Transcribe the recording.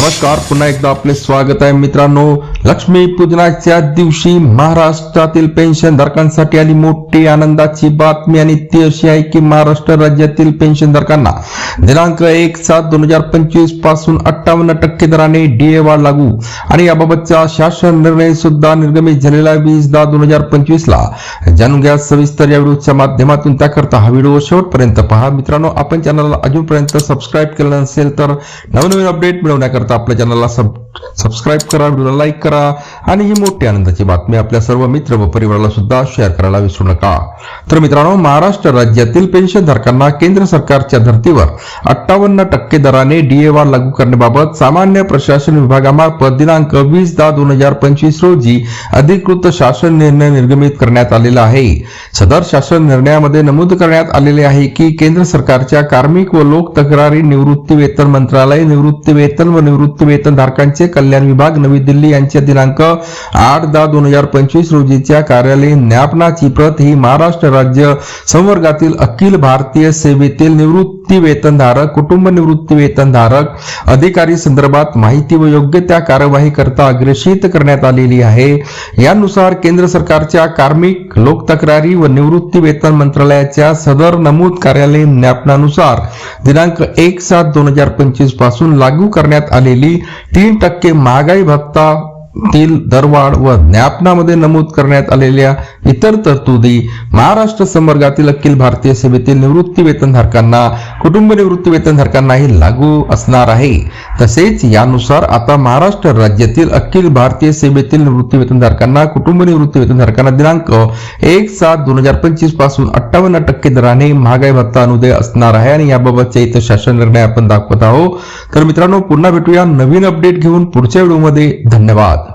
नमस्कार पुन्हा एकदा आपले स्वागत आहे मित्रांनो. लक्ष्मी पूजनाच्या दिवशी महाराष्ट्रातील पेन्शन धारकांसाठी आली मोठी आनंदाची बातमी आणि ती अशी आहे की महाराष्ट्र राज्यातील पेन्शन धारकांना दिनांक एक सात दोन हजार पंचवीसपासून अठ्ठावन्न टक्के दराने डीए वाढ लागू आणि याबाबतचा शासन निर्णय सुद्धा निर्गमित झालेला वीस दहा दोन हजार पंचवीस ला. जाणून घ्या सविस्तर या व्हिडिओच्या माध्यमातून. त्याकरता हा व्हिडिओ शेवटपर्यंत पहा. मित्रांनो आपण चॅनलला अजूनपर्यंत सबस्क्राईब केलं नसेल तर नवनवीन अपडेट मिळवण्याकरता आपल्या चॅनलला सब सबस्क्राईब करा व्हिडिओला लाईक करा आणि ही मोठी आनंदाची बातमी आपल्या सर्व मित्र व परिवाराला सुद्धा शेअर करायला विसरू नका. तर मित्रांनो महाराष्ट्र राज्यातील पेन्शन धारकांना केंद्र सरकारच्या धर्तीवर अठ्ठावन्न टक्के दराने डीएवा लागू करण्याबाबत सामान्य प्रशासन विभागामार्फत दिनांक वीस दहा दोन हजार पंचवीस रोजी अधिकृत शासन निर्णय निर्गमित करण्यात आलेला आहे. सदर शासन निर्णयामध्ये नमूद करण्यात आलेले आहे की केंद्र सरकारच्या कार्मिक व लोक तक्रारी निवृत्ती वेतन मंत्रालय निवृत्ती वेतन व निवृत्ती वेतन धारकांचे कल्याण विभाग नवी दिल्ली यांच्या दिनांक आठ दहा दोन हजार पंचवीस रोजीच्या कार्यालयीन ज्ञापनाची प्रत ही महाराष्ट्र राज्य संवर्गातील अखिल भारतीय सेवेतील निवृत्त निवृत्ती वेतनधारक कुटुंब निवृत्ती वेतनधारक अधिकारी संदर्भात माहिती व योग्य त्या कार्यवाही करता अग्रेषित करण्यात आलेली आहे. यानुसार केंद्र सरकारच्या कार्मिक लोक तक्रारी व निवृत्ती वेतन मंत्रालयाच्या सदर नमूद कार्यालय ज्ञापनानुसार दिनांक एक सात दोन हजार पंचवीसपासून लागू करण्यात आलेली तीन टक्के महागाई भत्ता तील दरवाढ व ज्ञापनामध्ये नमूद करण्यात आलेल्या इतर तरतुदी. महाराष्ट्र संवर्गातील अखिल भारतीय सेवेतील निवृत्ती वेतनधारकांना कुटुंब निवृत्ती वेतनधारकांनाही लागू असणार आहे. तसेच यानुसार आता महाराष्ट्र राज्यातील अखिल भारतीय सेवेतील निवृत्ती वेतनधारकांना कुटुंब निवृत्ती वेतनधारकांना दिनांक एक सात दोन हजार पंचवीसपासून अठ्ठावन्न टक्के दराने महागाई भत्ता अनुदय असणार आहे आणि याबाबतचे इथं शासन निर्णय आपण दाखवत आहोत. तर मित्रांनो पुन्हा भेटूया नवीन अपडेट घेऊन पुढच्या व्हिडिओमध्ये धन्यवाद.